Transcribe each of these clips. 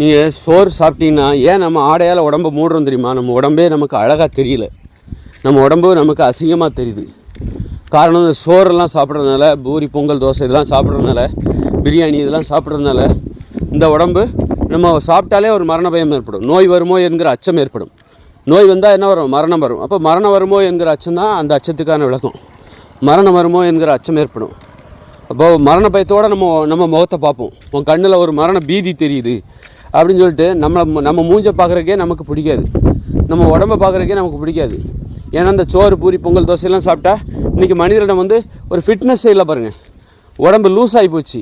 நீங்கள் சோறு சாப்பிட்டீங்கன்னா ஏன் நம்ம ஆடையால் உடம்பு மூடுறோம் தெரியுமா? நம்ம உடம்பே நமக்கு அழகாக தெரியல. நம்ம உடம்பு நமக்கு அசிங்கமாக தெரியுது. காரணம் இந்த சோறெல்லாம் சாப்பிட்றதுனால பூரி பொங்கல் தோசை இதெல்லாம் சாப்பிட்றதுனால பிரியாணி இதெல்லாம் சாப்பிட்றதுனால இந்த உடம்பு நம்ம சாப்பிட்டாலே ஒரு மரண பயம் ஏற்படும். நோய் வருமோ என்கிற அச்சம் ஏற்படும். நோய் வந்தால் என்ன வரும்? மரணம் வரும். அப்போ மரணம் வருமோ என்கிற அச்சம் தான் அந்த அச்சத்துக்கான விளக்கம். மரணம் வருமோ என்கிற அச்சம் ஏற்படும். அப்போது மரண பயத்தோடு நம்ம நம்ம முகத்தை பார்ப்போம். உன் கண்ணில் ஒரு மரண பீதி தெரியுது. அப்படின்னு சொல்லிட்டு நம்மளை நம்ம மூஞ்சை பார்க்குறக்கே நமக்கு பிடிக்காது. நம்ம உடம்பை பார்க்குறக்கே நமக்கு பிடிக்காது. ஏன்னா இந்த சோறு பூரி பொங்கல் தோசையெல்லாம் சாப்பிட்டா இன்றைக்கி மனிதனிடம் வந்து ஒரு ஃபிட்னஸ்ஸே இல்லை பாருங்கள் உடம்பு லூஸ் ஆகி போச்சு.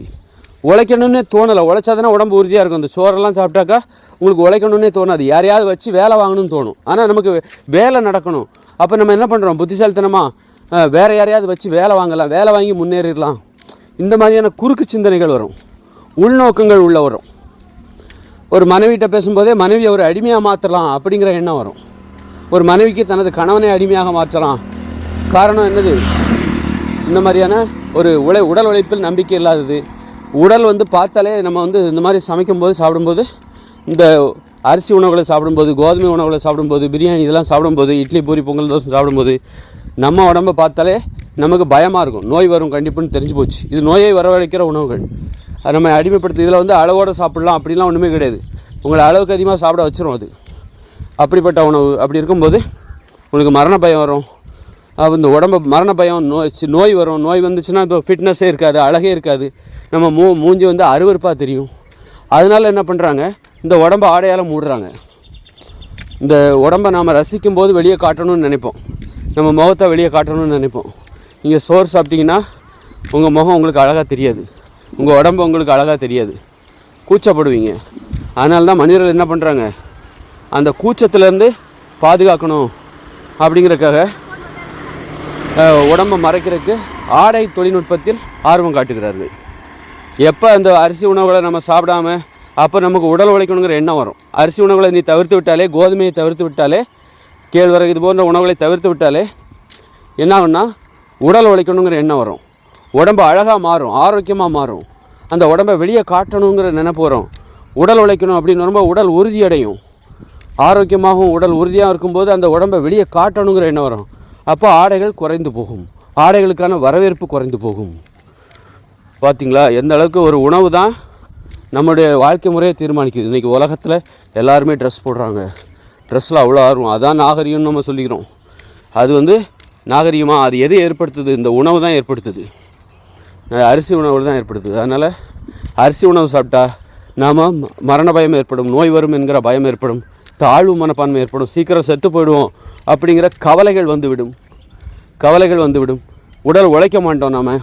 உழைக்கணும்னே தோணலை. உழைச்சாதானே உடம்பு உறுதியாக இருக்கும். அந்த சோறெல்லாம் சாப்பிட்டாக்கா உங்களுக்கு உழைக்கணும்னே தோணாது. யாரையாவது வச்சு வேலை வாங்கணும்னு தோணும். ஆனால் நமக்கு வேலை நடக்கணும். அப்போ நம்ம என்ன பண்ணுறோம் புத்திசாலித்தனமாக வேறு யாரையாவது வச்சு வேலை வாங்கலாம். வேலை வாங்கி முன்னேறிடலாம். இந்த மாதிரியான குறுக்கு சிந்தனைகள் வரும். உள்நோக்கங்கள் உள்ள வரும். ஒரு மனைவிகிட்ட பேசும்போதே மனைவியை ஒரு அடிமையாக மாற்றலாம் அப்படிங்கிற எண்ணம் வரும். ஒரு மனைவிக்கு தனது கணவனை அடிமையாக மாற்றலாம். காரணம் என்னது? இந்த மாதிரியான ஒரு உழை உடல் உழைப்பில் நம்பிக்கை இல்லாதது. உடல் வந்து பார்த்தாலே நம்ம வந்து இந்த மாதிரி சமைக்கும்போது சாப்பிடும்போது இந்த அரிசி உணவுகளை சாப்பிடும்போது கோதுமை உணவுகளை சாப்பிடும்போது பிரியாணி இதெல்லாம் சாப்பிடும்போது இட்லி பூரி பொங்கல் தோசை சாப்பிடும்போது நம்ம உடம்பை பார்த்தாலே நமக்கு பயமாக இருக்கும். நோய் வரும் கண்டிப்புன்னு தெரிஞ்சு போச்சு. இது நோயை வரவழைக்கிற உணவுகள். நம்ம அடிமைப்படுத்து இதில் வந்து அளவோடு சாப்பிடலாம் அப்படிலாம் ஒன்றுமே கிடையாது. உங்களை அளவுக்கு அதிகமாக சாப்பிட வச்சிரும் அது. அப்படிப்பட்ட உணவு அப்படி இருக்கும்போது உங்களுக்கு மரண பயம் வரும். இந்த உடம்பு மரண பயம் நோய் நோய் வரும். நோய் வந்துச்சுன்னா இப்போ ஃபிட்னஸே இருக்காது அழகே இருக்காது. நம்ம மூ மூஞ்சி வந்து அருவருப்பாக தெரியும். அதனால என்ன பண்ணுறாங்க இந்த உடம்பை ஆடையால் மூடுறாங்க. இந்த உடம்பை நாம் ரசிக்கும் போது வெளியே காட்டணும்னு நினைப்போம். நம்ம முகத்தை வெளியே காட்டணும்னு நினைப்போம். நீங்கள் சோறு சாப்பிட்டீங்கன்னா உங்கள் முகம் உங்களுக்கு அழகாக தெரியாது. உங்கள் உடம்பு உங்களுக்கு அழகாக தெரியாது. கூச்சப்படுவீங்க. அதனால தான் மனிதர்கள் என்ன பண்ணுறாங்க அந்த கூச்சத்துலேருந்து பாதுகாக்கணும் அப்படிங்கிறதுக்காக உடம்பை மறைக்கிறதுக்கு ஆடை தொழில்நுட்பத்தில் ஆர்வம் காட்டுகிறார்கள். எப்போ அந்த அரிசி உணவுகளை நம்ம சாப்பிடாம அப்போ நமக்கு உடல் உழைக்கணுங்கிற எண்ணம் வரும். அரிசி உணவுகளை நீ தவிர்த்து விட்டாலே கோதுமையை தவிர்த்து விட்டாலே கேழ்வரகு இது போன்ற உணவுகளை தவிர்த்து விட்டாலே என்ன ஆகும்னா உடல் உழைக்கணுங்கிற எண்ணம் வரும். உடம்பு அழகாக மாறும் ஆரோக்கியமாக மாறும். அந்த உடம்பை வெளியே காட்டணுங்கிற நினைப்பு வரும். உடல் உழைக்கணும் அப்படின்னு ரொம்ப உடல் உறுதி அடையும். ஆரோக்கியமாகவும் உடல் உறுதியாக இருக்கும்போது அந்த உடம்பை வெளியே காட்டணுங்கிற எண்ணம் வரும். அப்போ ஆடைகள் குறைந்து போகும். ஆடைகளுக்கான வரவேற்பு குறைந்து போகும். பார்த்திங்களா எந்த அளவுக்கு ஒரு உணவு தான் நம்முடைய வாழ்க்கை முறையை தீர்மானிக்குது. இன்றைக்கி உலகத்தில் எல்லாருமே ட்ரெஸ் போடுறாங்க. ட்ரெஸ்ஸில் அவ்வளோ ஆர்வம். அதான் நாகரிகம்னு நம்ம சொல்லிக்கிறோம். அது வந்து நாகரிகமாக அது எது ஏற்படுத்துது? இந்த உணவு தான் ஏற்படுத்துது. அரிசி உணவு தான் ஏற்படுத்துது. அதனால் அரிசி உணவு சாப்பிட்டா நாம் மரண பயம் ஏற்படும் நோய் வரும் என்கிற பயம் ஏற்படும் தாழ்வு மனப்பான்மை ஏற்படும் சீக்கிரம் செத்து போயிடுவோம் அப்படிங்கிற கவலைகள் வந்துவிடும். கவலைகள் வந்துவிடும். உடல் உழைக்க மாட்டோம் நாம்.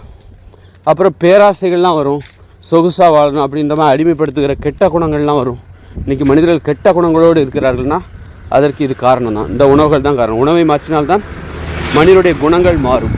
அப்புறம் பேராசைகள்லாம் வரும். சொகுசாக வாழணும் அப்படின்ற மாதிரி அடிமைப்படுத்துகிற கெட்ட குணங்கள்லாம் வரும். இன்றைக்கி மனிதர்கள் கெட்ட குணங்களோடு இருக்கிறார்கள்னா அதற்கு இது காரணம் தான் இந்த உணவுகள் தான் காரணம். உணவை மாற்றினால்தான் மனிதனுடைய குணங்கள் மாறும்.